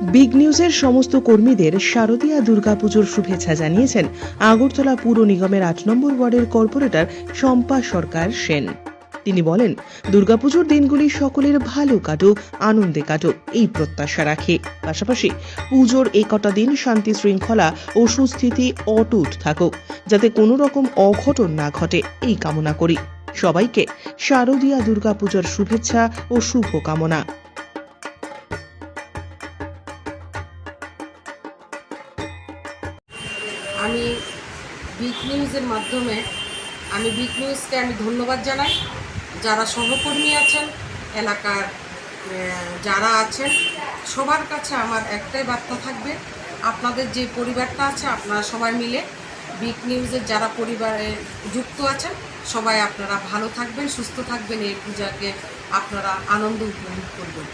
Big নিউজের সমস্ত কর্মীদের শারদীয়া দুর্গাপুজোর শুভেচ্ছা জানিয়েছেন আগরতলা পুর নিগমের আট নম্বর ওয়ার্ডের কর্পোরেটর শম্পা সরকার সেন। তিনি বলেন, দুর্গাপুজোর দিনগুলি সকলের ভালো কাটুক, আনন্দে কাটুক, এই প্রত্যাশা রাখে। পাশাপাশি পুজোর এই কটা দিন, শান্তি শৃঙ্খলা ও সুস্থিতি অটুট থাকুক, যাতে কোনো রকম অঘটন না ঘটে, এই কামনা করি। সবাইকে শারদীয়া দুর্গাপুজোর শুভেচ্ছা ও শুভ আমি বিগ নিউজের মাধ্যমে, আমি বিগ নিউজকে আমি ধন্যবাদ জানাই। যারা সহকর্মী আছেন, এলাকার যারা আছেন, সবার কাছে আমার একটাই বার্তা থাকবে। আপনাদের যে পরিবারটা আছে, আপনারা সবাই মিলে বিগ নিউজের যারা পরিবারে যুক্ত আছেন, সবাই আপনারা ভালো থাকবেন, সুস্থ থাকবেন। এই পূজাকে আপনারা আনন্দ উপভোগ করবেন।